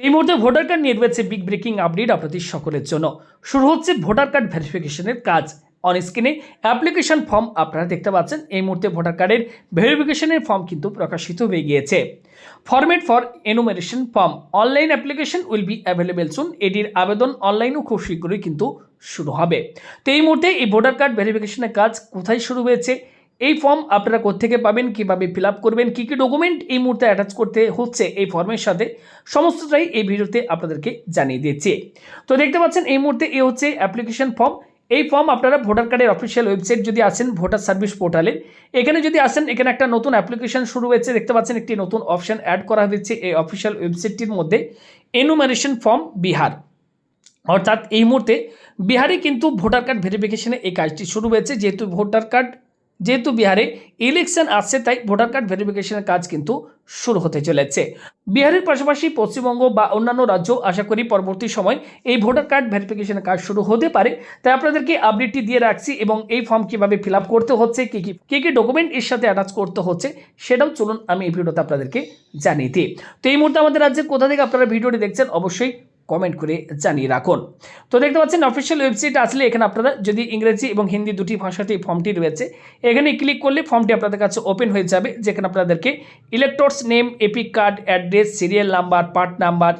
এই মুহূর্তে voter card নিয়ে রয়েছে বিগ ব্রেকিং আপডেট আপনাদের সকলের জন্য। শুরু হচ্ছে ভোটার কার্ড ভেরিফিকেশনের কাজ। অন স্ক্রিনে অ্যাপ্লিকেশন ফর্ম আপনারা দেখতে পাচ্ছেন। এই মুহূর্তে ভোটার কার্ডের ভেরিফিকেশনের ফর্ম কিন্তু প্রকাশিত হয়ে গিয়েছে। Format for enumeration form online application will be available soon এটির আবেদন অনলাইনও খুব শীঘ্রই কিন্তু শুরু হবে। তো এই মুহূর্তে এই ভোটার কার্ড ভেরিফিকেশনের কাজ কোথায় শুরু হয়েছে? এই ফর্ম আপনারা কোত্থেকে পাবেন, কীভাবে ফিল আপ করবেন, কী কী ডকুমেন্ট এই মুহূর্তে অ্যাটাচ করতে হচ্ছে এই ফর্মের সাথে, সমস্তটাই এই ভিডিওতে আপনাদেরকে জানিয়ে দিয়েছে তো দেখতে পাচ্ছেন, এই মুহূর্তে এ হচ্ছে অ্যাপ্লিকেশন ফর্ম এই ফর্ম আপনারা ভোটার কার্ডের অফিসিয়াল ওয়েবসাইট যদি আসেন ভোটার সার্ভিস পোর্টালে এখানে যদি আসেন, এখানে একটা নতুন অ্যাপ্লিকেশন শুরু হয়েছে, দেখতে পাচ্ছেন একটি নতুন অপশন অ্যাড করা হয়েছে এই অফিসিয়াল ওয়েবসাইটটির মধ্যে এনুমারেশন ফর্ম বিহার। অর্থাৎ এই মুহূর্তে বিহারে কিন্তু ভোটার কার্ড ভেরিফিকেশনে এই কাজটি শুরু হয়েছে, যেহেতু ভোটার কার্ড যেহেতু বিহারে ইলেকশন আসছে, তাই ভোটার কার্ড ভেরিফিকেশনের কাজ কিন্তু শুরু হতে চলেছে। বিহারের পাশাপাশি পশ্চিমবঙ্গ বা অন্যান্য রাজ্য, আশা করি পরবর্তী সময় এই ভোটার কার্ড ভেরিফিকেশনের কাজ শুরু হতে পারে। তাই আপনাদেরকে আপডেটটি দিয়ে রাখছি এবং এই ফর্ম কীভাবে ফিল করতে হচ্ছে, কী কী কী কী ডকুমেন্ট এর সাথে অ্যাটাচ করতে হচ্ছে, সেটাও চলুন আমি এই ভিডিওতে আপনাদেরকে জানিয়ে দিই। তো এই মুহূর্তে আমাদের রাজ্যের কোথা থেকে আপনারা ভিডিওটি দেখছেন, অবশ্যই কমেন্ট করে জানিয়ে রাখুন। তো দেখতে পাচ্ছেন অফিসিয়াল ওয়েবসাইট আসলে এখানে আপনারা যদি ইংরেজি এবং হিন্দি দুটি ভাষাতেই ফর্মটি রয়েছে, এখানে ক্লিক করলে ফর্মটি আপনাদের কাছে ওপেন হয়ে যাবে, যেখানে আপনাদেরকে electors name EPIC card address serial number part number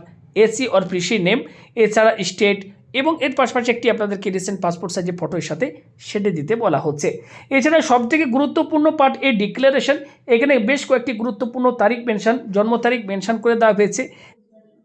AC or কৃষি নেম এছাড়া স্টেট এবং এর পাশাপাশি একটি আপনাদেরকে রিসেন্ট পাসপোর্ট সাইজের ফটোর সাথে সেটে দিতে বলা হচ্ছে। এছাড়া সবথেকে গুরুত্বপূর্ণ পার্ট এই ডিক্লারেশন এখানে বেশ কয়েকটি গুরুত্বপূর্ণ তারিখ মেনশন জন্ম তারিখ মেনশন করে দেওয়া হয়েছে।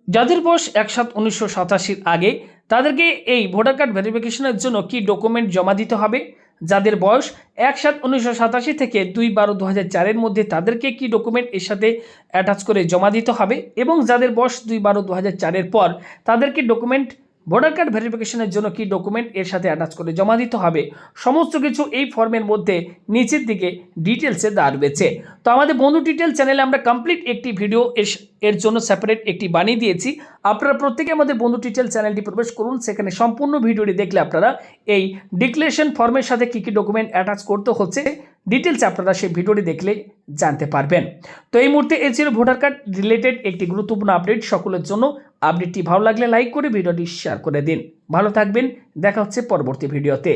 যাদের বয়স এক সাত উনিশশো সাতাশির আগে, তাদেরকে এই ভোটার কার্ড ভেরিফিকেশনের জন্য কি ডকুমেন্ট জমা দিতে হবে? যাদের বয়স এক সাত উনিশশো সাতাশি থেকে দুই বারো দু হাজার চারের মধ্যে, তাদেরকে কি ডকুমেন্ট এর সাথে অ্যাটাচ করে জমা দিতে হবে? এবং যাদের বয়স দুই বারো দু হাজার চারের পর তাদেরকে ডকুমেন্ট ভোটার কার্ড ভেরিফিকেশনের জন্য কি ডকুমেন্ট এর সাথে অ্যাটাচ করে জমা দিতে হবে? সমস্ত কিছু এই ফর্মের মধ্যে নিচের দিকে ডিটেলসে দেওয়া রয়েছে। তো আমাদের বন্ধু ডিটেল চ্যানেলে আমরা কমপ্লিট একটি ভিডিও এর জন্য সেপারেট একটি বানিয়ে দিয়েছি। আপনারা প্রত্যেকে আমাদের বন্ধু ডিটেল চ্যানেলটি প্রবেশ করুন, সেখানে সম্পূর্ণ ভিডিওটি দেখলে আপনারা এই ডিক্লারেশন ফর্মের সাথে কী কী ডকুমেন্ট অ্যাটাচ করতে হচ্ছে ডিটেলস আপনারা সেই ভিডিওটি দেখলে জানতে পারবেন। তো এই মুহূর্তে এ ছিল ভোটার কার্ড রিলেটেড একটি গুরুত্বপূর্ণ আপডেট সকলের জন্য। আপডেটটি ভালো লাগলে লাইক করে ভিডিওটি শেয়ার করে দিন। ভালো থাকবেন, দেখা হচ্ছে পরবর্তী ভিডিওতে।